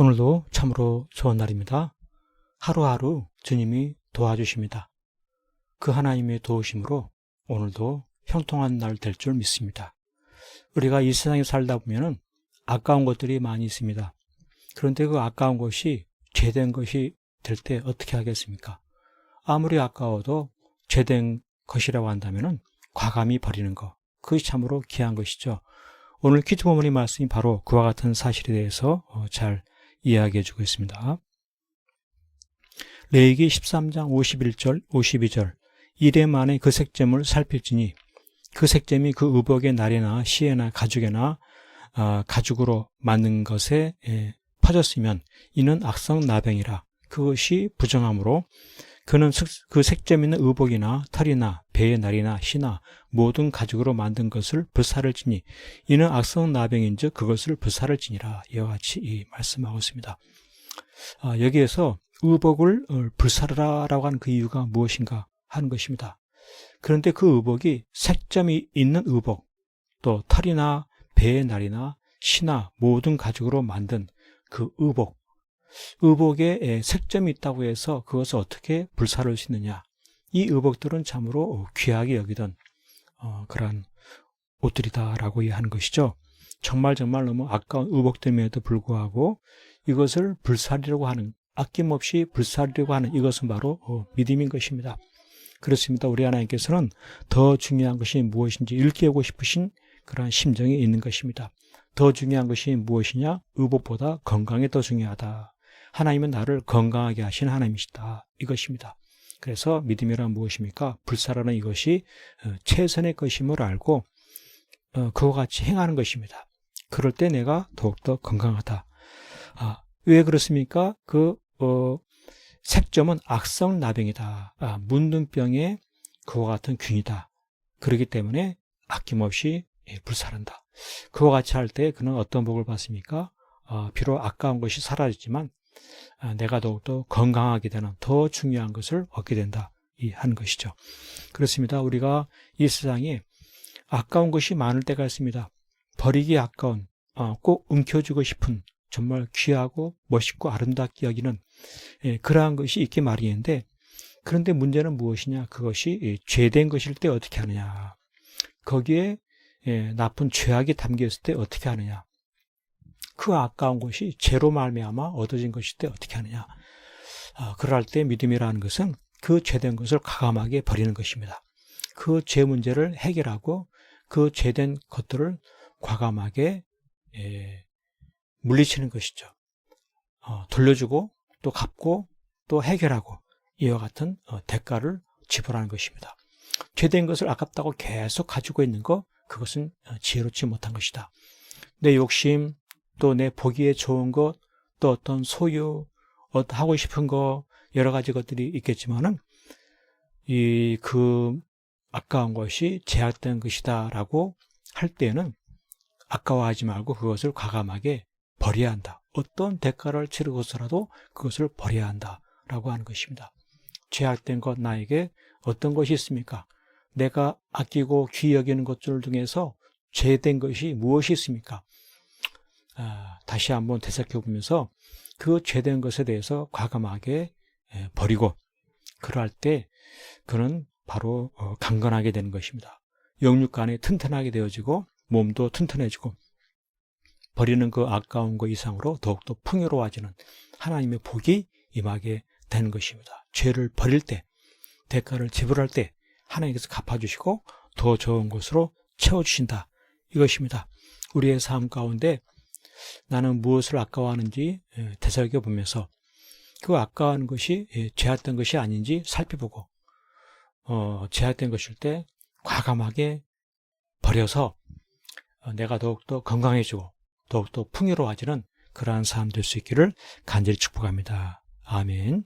오늘도 참으로 좋은 날입니다. 하루하루 주님이 도와주십니다. 그 하나님의 도우심으로 오늘도 형통한 날 될 줄 믿습니다. 우리가 이 세상에 살다 보면은 아까운 것들이 많이 있습니다. 그런데 그 아까운 것이 죄된 것이 될 때 어떻게 하겠습니까? 아무리 아까워도 죄된 것이라고 한다면은 과감히 버리는 것. 그것이 참으로 귀한 것이죠. 오늘 키트모머니 말씀이 바로 그와 같은 사실에 대해서 어, 잘 이야기해 주고 있습니다. 레이기 13장 51절, 52절 이래 만에 그 색점을 살필지니 그 색점이 그 의복의 날이나 시에나 가죽에나 아, 가죽으로 만든 것에 에, 퍼졌으면 이는 악성 나병이라 그것이 부정함으로 그는 그 색점 있는 의복이나 털이나 배의 날이나 시나 모든 가죽으로 만든 것을 불사를 지니 이는 악성 나병인즉 그것을 불사를 지니라 이와 같이 말씀하고 있습니다. 아, 여기에서 의복을 어, 불사르라라고 하는 그 이유가 무엇인가 하는 것입니다. 그런데 그 의복이 색점이 있는 의복, 또 털이나 배의 날이나 시나 모든 가죽으로 만든 그 의복, 의복에 색점이 있다고 해서 그것을 어떻게 불사를 수 있느냐. 이 의복들은 참으로 귀하게 여기던 어, 그러한 옷들이다라고 이해하는 것이죠. 정말 정말 너무 아까운 의복됨에도 불구하고 이것을 불사리려고 하는 아낌없이 불사리려고 하는 이것은 바로 어, 믿음인 것입니다. 그렇습니다. 우리 하나님께서는 더 중요한 것이 무엇인지 일깨우고 싶으신 그러한 심정이 있는 것입니다. 더 중요한 것이 무엇이냐? 의복보다 건강이 더 중요하다. 하나님은 나를 건강하게 하신 하나님이시다. 이것입니다. 그래서 믿음이란 무엇입니까? 불사라는 이것이 어, 최선의 것임을 알고 어, 그와 같이 행하는 것입니다. 그럴 때 내가 더욱더 건강하다. 아, 왜 그렇습니까? 그 어, 색점은 악성 나병이다. 아, 문둥병의 그와 같은 균이다. 그렇기 때문에 아낌없이 예, 불사른다. 그와 같이 할 때 그는 어떤 복을 받습니까? 어, 비록 아까운 것이 사라졌지만 아, 내가 더욱더 건강하게 되는 더 중요한 것을 얻게 된다. 이 한 것이죠. 그렇습니다. 우리가 이 세상에 아까운 것이 많을 때가 있습니다. 버리기 아까운, 어, 꼭 움켜쥐고 싶은 정말 귀하고 멋있고 아름답게 여기는 예, 그러한 것이 있기 마련인데 그런데 문제는 무엇이냐? 그것이 예, 죄된 것일 때 어떻게 하느냐? 거기에 예, 나쁜 죄악이 담겨 있을 때 어떻게 하느냐? 그 아까운 것이 죄로 말미암아 얻어진 것일 때 어떻게 하느냐? 아, 그럴 때 믿음이라는 것은 그 죄된 것을 과감하게 버리는 것입니다. 그 죄 문제를 해결하고 그 죄된 것들을 과감하게 예, 물리치는 것이죠. 어, 돌려주고 또 갚고 또 해결하고 이와 같은 어, 대가를 지불하는 것입니다. 죄된 것을 아깝다고 계속 가지고 있는 것 그것은 어, 지혜롭지 못한 것이다. 내 욕심 또 내 보기에 좋은 것 또 어떤 소유 어떤 하고 싶은 거 여러 가지 것들이 있겠지만은 이 그 아까운 것이 제약된 것이다라고 할 때는 아까워하지 말고 그것을 과감하게 버려야 한다. 어떤 대가를 치르고서라도 그것을 버려야 한다라고 하는 것입니다. 제약된 것 나에게 어떤 것이 있습니까? 내가 아끼고 귀히 여기는 것들 중에서 죄된 것이 무엇이 있습니까? 아, 다시 한번 되새겨 보면서 그 죄된 것에 대해서 과감하게 버리고 그럴 때 그는 바로 어, 강건하게 되는 것입니다. 영육간이 튼튼하게 되어지고 몸도 튼튼해지고 버리는 그 아까운 것 이상으로 더욱더 풍요로워지는 하나님의 복이 임하게 되는 것입니다. 죄를 버릴 때, 대가를 지불할 때 하나님께서 갚아주시고 더 좋은 것으로 채워주신다. 이것입니다. 우리의 삶 가운데 나는 무엇을 아까워하는지 되살겨 보면서 그 아까워하는 것이 죄악된 것이 아닌지 살펴보고 어, 제약된 것일 때 과감하게 버려서 어, 내가 더욱더 건강해지고 더욱더 풍요로워지는 그러한 삶 될 수 있기를 간절히 축복합니다. 아멘.